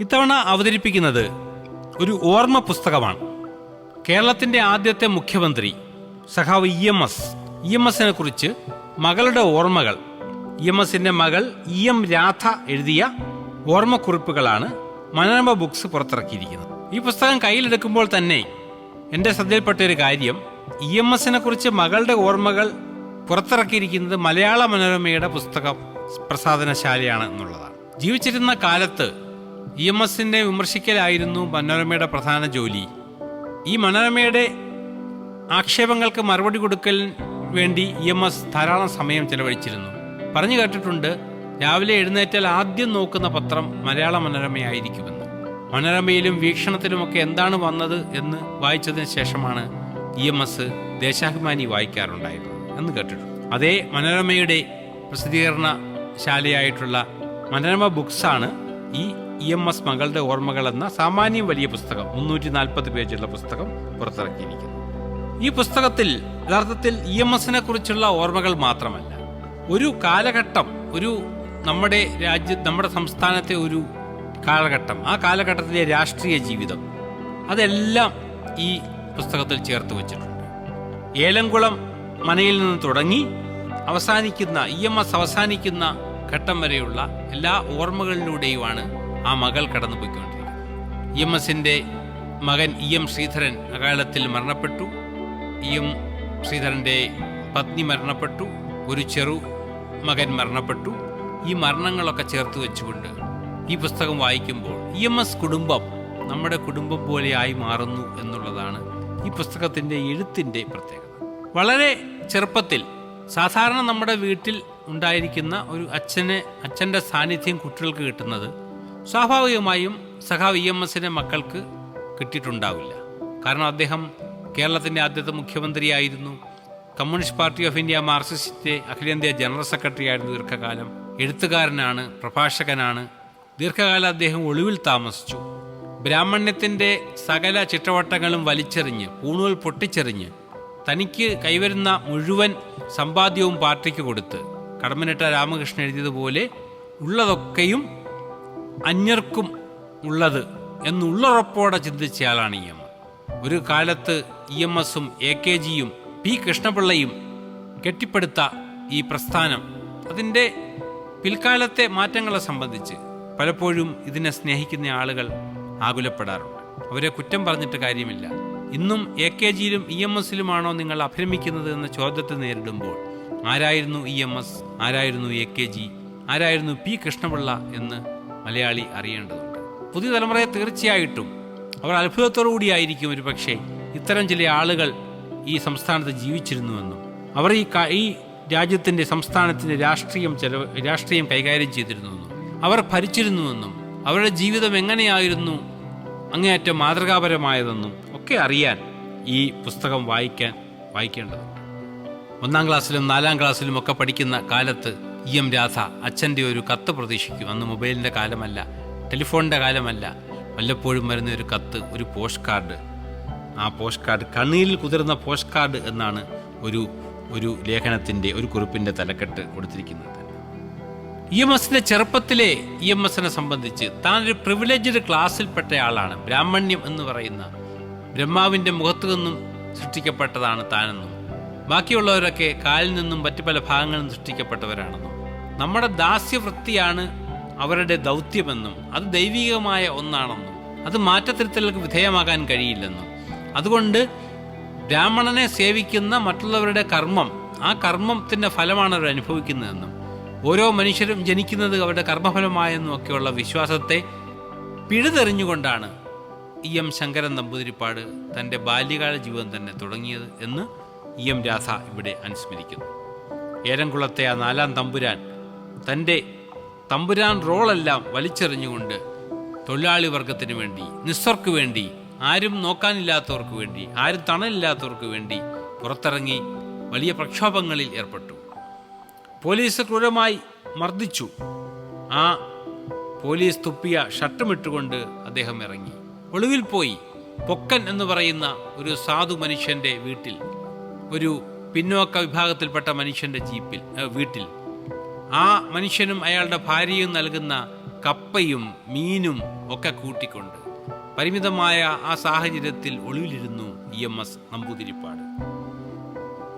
ഇത്തവണ അവതരിപ്പിക്കുന്നത് ഒരു ഓർമ്മ പുസ്തകമാണ്. കേരളത്തിന്റെ ആദ്യത്തെ മുഖ്യമന്ത്രി സഖാവ് E M S. E M എസിനെ കുറിച്ച് മകളുടെ ഓർമ്മകൾ. ഇ എം എസിന്റെ മകൾ ഇ എം രാധ എഴുതിയ ഓർമ്മക്കുറിപ്പുകളാണ് മനോരമ ബുക്സ് പുറത്തിറക്കിയിരിക്കുന്നത്. ഈ പുസ്തകം കയ്യിലെടുക്കുമ്പോൾ തന്നെ എന്റെ ശ്രദ്ധയിൽപ്പെട്ട ഒരു കാര്യം ഇ എം എസിനെ കുറിച്ച് മകളുടെ ഓർമ്മകൾ പുറത്തിറക്കിയിരിക്കുന്നത് മലയാള മനോരമയുടെ പുസ്തകം പ്രസാദനശാലയാണ് എന്നുള്ളതാണ്. ജീവിച്ചിരുന്ന കാലത്ത് ഇ എം എസിനെ വിമർശിക്കലായിരുന്നു മനോരമയുടെ പ്രധാന ജോലി. ഈ മനോരമയുടെ ആക്ഷേപങ്ങൾക്ക് മറുപടി കൊടുക്കൽ വേണ്ടി ഇ എം എസ് ധാരാളം സമയം ചെലവഴിച്ചിരുന്നു. പറഞ്ഞു കേട്ടിട്ടുണ്ട് രാവിലെ എഴുന്നേറ്റാൽ ആദ്യം നോക്കുന്ന പത്രം മലയാള മനോരമയായിരിക്കുമെന്ന്. മനോരമയിലും വീക്ഷണത്തിലുമൊക്കെ എന്താണ് വന്നത് എന്ന് വായിച്ചതിന് ശേഷമാണ് ഇ എം എസ് ദേശാഭിമാനി വായിക്കാറുണ്ടായിരുന്നത് എന്ന് കേട്ടിട്ടുണ്ട്. അതേ മനോരമയുടെ പ്രസിദ്ധീകരണ ശാലയായിട്ടുള്ള മനോരമ ബുക്സാണ് ഈ ഇ എം എസ് മകളുടെ ഓർമ്മകൾ എന്ന സാമാന്യം വലിയ പുസ്തകം മുന്നൂറ്റി നാൽപ്പത് പേജുള്ള പുസ്തകം പുറത്തിറക്കിയിരിക്കുന്നു. ഈ പുസ്തകത്തിൽ യഥാർത്ഥത്തിൽ ഇ എം എസിനെ കുറിച്ചുള്ള ഓർമ്മകൾ മാത്രമല്ല ഒരു കാലഘട്ടം ഒരു നമ്മുടെ രാജ്യ നമ്മുടെ സംസ്ഥാനത്തെ ഒരു കാലഘട്ടം ആ കാലഘട്ടത്തിലെ രാഷ്ട്രീയ ജീവിതം അതെല്ലാം ഈ പുസ്തകത്തിൽ ചേർത്ത് വച്ചിട്ടുണ്ട്. ഏലംകുളം മനയിൽ നിന്ന് തുടങ്ങി അവസാനിക്കുന്ന ഇ എം എസ് അവസാനിക്കുന്ന ഘട്ടം വരെയുള്ള എല്ലാ ഓർമ്മകളിലൂടെയുമാണ് ആ മകൾ കടന്നുപോയിക്കൊണ്ടിരിക്കുന്നത് ഇ എം എസിന്റെ മകൻ ഇ എം ശ്രീധരൻ അകാലത്തിൽ മരണപ്പെട്ടു. ഇ എം ശ്രീധരന്റെ പത്നി മരണപ്പെട്ടു. ഒരു ചെറു മകൻ മരണപ്പെട്ടു. ഈ മരണങ്ങളൊക്കെ ചേർത്ത് വെച്ചുകൊണ്ട് ഈ പുസ്തകം വായിക്കുമ്പോൾ ഇ എം എസ് കുടുംബം നമ്മുടെ കുടുംബം പോലെയായി മാറുന്നു എന്നുള്ളതാണ് ഈ പുസ്തകത്തിന്റെ എഴുത്തിന്റെ പ്രത്യേകത. വളരെ ചെറുപ്പത്തിൽ സാധാരണ നമ്മുടെ വീട്ടിൽ ഉണ്ടായിരിക്കുന്ന ഒരു അച്ഛനെ അച്ഛന്റെ സാന്നിധ്യം കുട്ടികൾക്ക് കിട്ടുന്നത് സ്വാഭാവികമായും സഖാവ് ഇ എം എസിന്റെ മക്കൾക്ക് കിട്ടിയിട്ടുണ്ടാവില്ല. കാരണം അദ്ദേഹം കേരളത്തിന്റെ ആദ്യത്തെ മുഖ്യമന്ത്രിയായിരുന്നു. കമ്മ്യൂണിസ്റ്റ് പാർട്ടി ഓഫ് ഇന്ത്യ മാർസിസ്റ്റിന്റെ അഖിലേന്ത്യാ ജനറൽ സെക്രട്ടറി ആയിരുന്നു ദീർഘകാലം. എഴുത്തുകാരനാണ് പ്രഭാഷകനാണ്. ദീർഘകാലം അദ്ദേഹം ഒളിവിൽ താമസിച്ചു. ബ്രാഹ്മണ്യത്തിന്റെ സകല ചിട്ടവട്ടങ്ങളും വലിച്ചെറിഞ്ഞ് പൂണൂൽ പൊട്ടിച്ചെറിഞ്ഞ് തനിക്ക് കൈവരുന്ന മുഴുവൻ സമ്പാദ്യവും പാർട്ടിക്ക് കൊടുത്ത് കടമനിട്ട രാമകൃഷ്ണൻ എഴുതിയതുപോലെ ഉള്ളതൊക്കെയും അന്യർക്കും ഉള്ളത് എന്നുള്ളുറപ്പോടെ ചിന്തിച്ചയാളാണ് ഇ എം. ഒരു കാലത്ത് ഇ എം എസും എ കെ ജിയും പി കൃഷ്ണപിള്ളയും കെട്ടിപ്പടുത്ത ഈ പ്രസ്ഥാനം അതിന്റെ പിൽക്കാലത്തെ മാറ്റങ്ങളെ സംബന്ധിച്ച് പലപ്പോഴും ഇതിനെ സ്നേഹിക്കുന്ന ആളുകൾ ആകുലപ്പെടാറുണ്ട്. അവരെ കുറ്റം പറഞ്ഞിട്ട് കാര്യമില്ല. ഇന്നും എ കെ ജിയിലും ഇ എം എസിലുമാണോ നിങ്ങൾ അഭിരമിക്കുന്നത് എന്ന ചോദ്യത്തെ നേരിടുമ്പോൾ ആരായിരുന്നു ഇ എം എസ് ആരായിരുന്നു എ കെ ജി ആരായിരുന്നു പി കൃഷ്ണപിള്ള എന്ന് മലയാളി അറിയേണ്ടതുണ്ട്. പുതിയ തലമുറയെ തീർച്ചയായിട്ടും അവർ അത്ഭുതത്തോടു കൂടിയായിരിക്കും ഒരു പക്ഷേ ഇത്തരം ചില ആളുകൾ ഈ സംസ്ഥാനത്ത് ജീവിച്ചിരുന്നുവെന്നും അവർ ഈ ഈ രാജ്യത്തിന്റെ സംസ്ഥാനത്തിന്റെ രാഷ്ട്രീയം ചെലവ് രാഷ്ട്രീയം കൈകാര്യം ചെയ്തിരുന്നുവെന്നും അവർ ഭരിച്ചിരുന്നുവെന്നും അവരുടെ ജീവിതം എങ്ങനെയായിരുന്നു അങ്ങേയറ്റം മാതൃകാപരമായതെന്നും ഒക്കെ അറിയാൻ ഈ പുസ്തകം വായിക്കാൻ വായിക്കേണ്ടതുണ്ട്. ഒന്നാം ക്ലാസ്സിലും നാലാം ക്ലാസ്സിലും ഒക്കെ പഠിക്കുന്ന കാലത്ത് ഇ എം രാധ അച്ഛന്റെ ഒരു കത്ത് പ്രതീക്ഷിക്കും. അന്ന് മൊബൈലിന്റെ കാലമല്ല ടെലിഫോണിന്റെ കാലമല്ല. വല്ലപ്പോഴും വരുന്ന ഒരു കത്ത് ഒരു പോസ്റ്റ് കാർഡ് ആ പോസ്റ്റ് കാർഡ് കണ്ണീരിൽ കുതിർന്ന പോസ്റ്റ് കാർഡ് എന്നാണ് ഒരു ഒരു ലേഖനത്തിന്റെ ഒരു കുറിപ്പിന്റെ തലക്കെട്ട് കൊടുത്തിരിക്കുന്നത്. ഇ എം എസിന്റെ ചെറുപ്പത്തിലെ ഇ എം എസിനെ സംബന്ധിച്ച് താനൊരു പ്രിവിലേജ്ഡ് ക്ലാസ്സിൽപ്പെട്ട ആളാണ് ബ്രാഹ്മണ്യം എന്ന് പറയുന്ന ബ്രഹ്മാവിന്റെ മുഖത്തു നിന്നും സൃഷ്ടിക്കപ്പെട്ടതാണ് താനെന്നും. ബാക്കിയുള്ളവരൊക്കെ കാലിൽ നിന്നും മറ്റു പല ഭാഗങ്ങളിൽ നിന്നും സൃഷ്ടിക്കപ്പെട്ടവരാണെന്നും. നമ്മുടെ ദാസ്യവൃത്തിയാണ് അവരുടെ ദൗത്യമെന്നും അത് ദൈവികമായ ഒന്നാണെന്നും അത് മാറ്റത്തിരുത്തലുകൾക്ക് വിധേയമാകാൻ കഴിയില്ലെന്നും. അതുകൊണ്ട് ബ്രാഹ്മണനെ സേവിക്കുന്ന മറ്റുള്ളവരുടെ കർമ്മം ആ കർമ്മത്തിന്റെ ഫലമാണ് അവർ അനുഭവിക്കുന്നതെന്നും ഓരോ മനുഷ്യരും ജനിക്കുന്നത് അവരുടെ കർമ്മഫലമായെന്നും ഒക്കെയുള്ള വിശ്വാസത്തെ പിഴുതെറിഞ്ഞുകൊണ്ടാണ് ഇ എം ശങ്കരൻ നമ്പൂതിരിപ്പാട് തന്റെ ബാല്യകാല ജീവിതം തന്നെ തുടങ്ങിയത് എന്ന് ഇ എം രാധ ഇവിടെ അനുസ്മരിക്കുന്നു. ഏലംകുളത്തെ ആ നാലാം തമ്പുരാൻ തന്റെ തമ്പുരാൻ റോളെല്ലാം വലിച്ചെറിഞ്ഞുകൊണ്ട് തൊഴിലാളി വർഗത്തിന് വേണ്ടി നിസ്വർക്ക് വേണ്ടി ആരും നോക്കാനില്ലാത്തവർക്ക് വേണ്ടി ആരും തണലില്ലാത്തവർക്ക് വേണ്ടി പുറത്തിറങ്ങി വലിയ പ്രക്ഷോഭങ്ങളിൽ ഏർപ്പെട്ടു. പോലീസ് ക്രൂരമായി മർദ്ദിച്ചു. ആ പോലീസ് തുപ്പിയ ഷട്ടുമിട്ടുകൊണ്ട് അദ്ദേഹം ഇറങ്ങി. ഒളിവിൽ പോയി. പൊക്കൻ എന്ന് പറയുന്ന ഒരു സാധു മനുഷ്യന്റെ വീട്ടിൽ ഒരു പിന്നോക്ക വിഭാഗത്തിൽപ്പെട്ട മനുഷ്യന്റെ ജീപ്പിൽ വീട്ടിൽ ആ മനുഷ്യനും അയാളുടെ ഭാര്യയും നൽകുന്ന കപ്പയും മീനും ഒക്കെ കൂട്ടിക്കൊണ്ട് പരിമിതമായ ആ സാഹചര്യത്തിൽ ഒളിവിലിരുന്നു ഇ എം എസ് നമ്പൂതിരിപ്പാട്.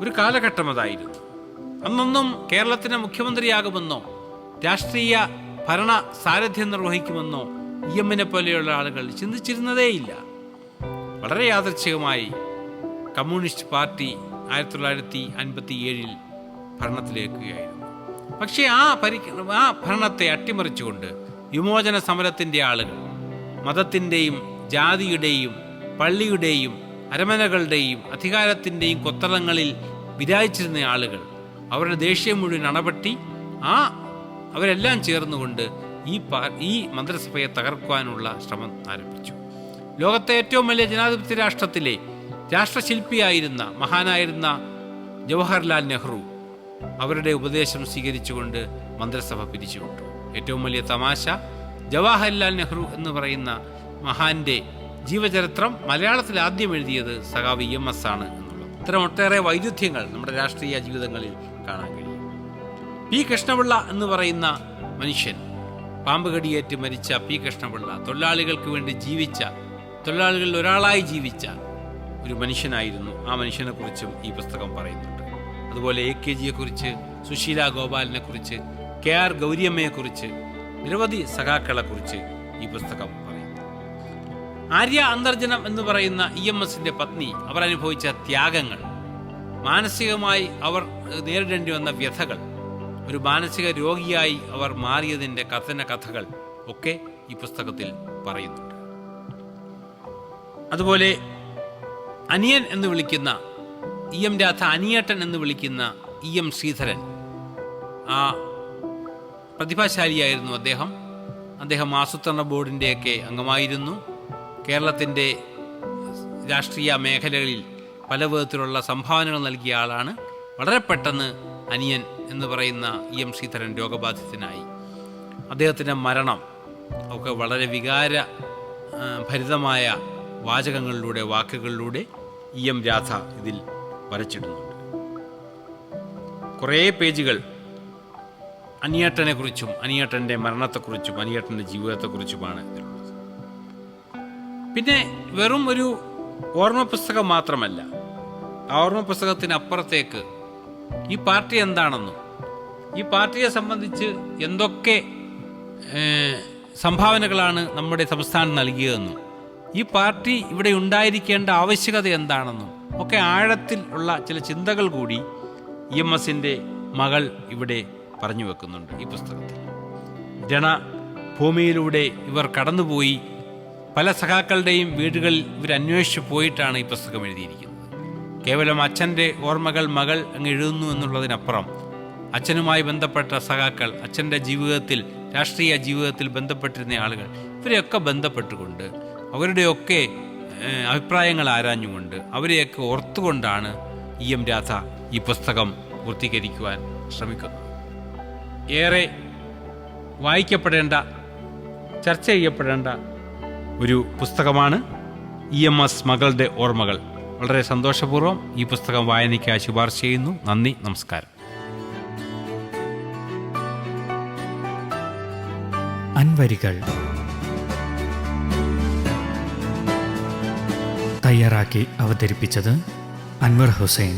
ഒരു കാലഘട്ടം അതായിരുന്നു. അന്നൊന്നും കേരളത്തിന് മുഖ്യമന്ത്രിയാകുമെന്നോ രാഷ്ട്രീയ ഭരണ സാരഥ്യം നിർവഹിക്കുമെന്നോ ഇ എമ്മിനെ പോലെയുള്ള ആളുകൾ ചിന്തിച്ചിരുന്നതേയില്ല. വളരെ യാദർച്ഛികമായി കമ്മ്യൂണിസ്റ്റ് പാർട്ടി ആയിരത്തി തൊള്ളായിരത്തി അൻപത്തി ഏഴിൽ ഭരണത്തിലേക്കുകയായിരുന്നു. പക്ഷേ ആ പരി ആ ഭരണത്തെ അട്ടിമറിച്ചുകൊണ്ട് വിമോചന സമരത്തിന്റെ ആളുകൾ മതത്തിന്റെയും ജാതിയുടെയും പള്ളിയുടെയും അരമനകളുടെയും അധികാരത്തിന്റെയും കൊത്തളങ്ങളിൽ വിരാജിച്ചിരുന്ന ആളുകൾ അവരുടെ ദേഷ്യം മുഴുവൻ അണപട്ടി ആ അവരെല്ലാം ചേർന്നുകൊണ്ട് ഈ ഈ മന്ത്രിസഭയെ തകർക്കുവാനുള്ള ശ്രമം ആരംഭിച്ചു. ലോകത്തെ ഏറ്റവും വലിയ ജനാധിപത്യ രാഷ്ട്രത്തിലെ രാഷ്ട്രശില്പിയായിരുന്ന മഹാനായിരുന്ന ജവഹർലാൽ നെഹ്റു അവരുടെ ഉപദേശം സ്വീകരിച്ചുകൊണ്ട് മന്ത്രിസഭ പിരിച്ചുവിട്ടു. ഏറ്റവും വലിയ തമാശ ജവാഹർലാൽ നെഹ്റു എന്ന് പറയുന്ന മഹാന്റെ ജീവചരിത്രം മലയാളത്തിൽ ആദ്യം എഴുതിയത് സഖാവ് ഇ എം എസ് ആണ് എന്നുള്ളത്. ഇത്തരം ഒട്ടേറെ വൈരുദ്ധ്യങ്ങൾ നമ്മുടെ രാഷ്ട്രീയ ജീവിതങ്ങളിൽ കാണാൻ കഴിയും. പി കൃഷ്ണപിള്ള എന്ന് പറയുന്ന മനുഷ്യൻ പാമ്പ് കടിയേറ്റ് മരിച്ച പി കൃഷ്ണപിള്ള തൊഴിലാളികൾക്ക് വേണ്ടി ജീവിച്ച തൊഴിലാളികളിൽ ഒരാളായി ജീവിച്ച ഒരു മനുഷ്യനായിരുന്നു. ആ മനുഷ്യനെ കുറിച്ചും ഈ പുസ്തകം പറയുന്നുണ്ട് അതുപോലെ എ കെ ജിയെ കുറിച്ച് സുശീല ഗോപാലിനെ കുറിച്ച് കെ ആർ ഗൗരിയമ്മയെ കുറിച്ച് നിരവധി സഖാക്കളെ കുറിച്ച് ഈ പുസ്തകം പറയുന്നു. ആര്യ അന്തർജനം എന്ന് പറയുന്ന ഇ എം എസിന്റെ പത്നി അവർ അനുഭവിച്ച ത്യാഗങ്ങൾ മാനസികമായി അവർ നേരിടേണ്ടി വന്ന വ്യഥകൾ ഒരു മാനസിക രോഗിയായി അവർ മാറിയതിന്റെ കഥന കഥകൾ ഒക്കെ ഈ പുസ്തകത്തിൽ പറയുന്നുണ്ട്. അതുപോലെ അനിയൻ എന്ന് വിളിക്കുന്ന ഇ എം രാധ അനിയേട്ടൻ എന്ന് വിളിക്കുന്ന ഇ എം ശ്രീധരൻ. ആ പ്രതിഭാശാലിയായിരുന്നു അദ്ദേഹം. അദ്ദേഹം ആസൂത്രണ ബോർഡിന്റെയൊക്കെ അംഗമായിരുന്നു. കേരളത്തിന്റെ രാഷ്ട്രീയ മേഖലകളിൽ പല വിധത്തിലുള്ള സംഭാവനകൾ നൽകിയ ആളാണ്. വളരെ പെട്ടെന്ന് അനിയൻ എന്ന് പറയുന്ന ഇ എം ശ്രീധരൻ രോഗബാധിതനായി. അദ്ദേഹത്തിന്റെ മരണം ഒക്കെ വളരെ വികാര ഭരിതമായ വാചകങ്ങളിലൂടെ വാക്കുകളിലൂടെ ഇ എം രാധ ഇതിൽ വരച്ചിടുന്നുണ്ട്. കുറേ പേജുകൾ അനിയേട്ടനെക്കുറിച്ചും അനിയേട്ടന്റെ മരണത്തെക്കുറിച്ചും അനിയേട്ടന്റെ ജീവിതത്തെക്കുറിച്ചുമാണ് ഇതിലുള്ളത്. പിന്നെ വെറും ഒരു ഓർമ്മ പുസ്തകം മാത്രമല്ല ആ ഓർമ്മ പുസ്തകത്തിന് അപ്പുറത്തേക്ക് ഈ പാർട്ടി എന്താണെന്നും ഈ പാർട്ടിയെ സംബന്ധിച്ച് എന്തൊക്കെ സംഭാവനകളാണ് നമ്മുടെ സംസ്ഥാനം നൽകിയതെന്നും ഈ പാർട്ടി ഇവിടെ ഉണ്ടായിരിക്കേണ്ട ആവശ്യകത എന്താണെന്നും ഒക്കെ ആഴത്തിൽ ഉള്ള ചില ചിന്തകൾ കൂടി ഇ എം എസിന്റെ മകൾ ഇവിടെ പറഞ്ഞു വെക്കുന്നുണ്ട് ഈ പുസ്തകത്തിൽ. ജന രണഭൂമിയിലൂടെ ഇവർ കടന്നുപോയി. പല സഖാക്കളുടെയും വീടുകളിൽ ഇവർ അന്വേഷിച്ചു പോയിട്ടാണ് ഈ പുസ്തകം എഴുതിയിരിക്കുന്നത്. കേവലം അച്ഛന്റെ ഓർമ്മകൾ മകൾ അങ്ങ് എഴുതുന്നു എന്നുള്ളതിനപ്പുറം അച്ഛനുമായി ബന്ധപ്പെട്ട സഖാക്കൾ അച്ഛന്റെ ജീവിതത്തിൽ രാഷ്ട്രീയ ജീവിതത്തിൽ ബന്ധപ്പെട്ടിരുന്ന ആളുകൾ ഇവരെയൊക്കെ ബന്ധപ്പെട്ടുകൊണ്ട് അവരുടെയൊക്കെ അഭിപ്രായങ്ങൾ ആരാഞ്ഞുകൊണ്ട് അവരെയൊക്കെ ഓർത്തുകൊണ്ടാണ് ഇ എം രാധ ഈ പുസ്തകം പൂർത്തീകരിക്കുവാൻ ശ്രമിക്കുന്നത്. ഏറെ വായിക്കപ്പെടേണ്ട ചർച്ച ചെയ്യപ്പെടേണ്ട ഒരു പുസ്തകമാണ് ഇ എം എസ് മകളുടെ ഓർമ്മകൾ. വളരെ സന്തോഷപൂർവം ഈ പുസ്തകം വായനയ്ക്കായി ശുപാർശ ചെയ്യുന്നു. നന്ദി നമസ്കാരം. അൻവരികൾ തയ്യാറാക്കി അവതരിപ്പിച്ചത് അൻവർ ഹുസൈൻ.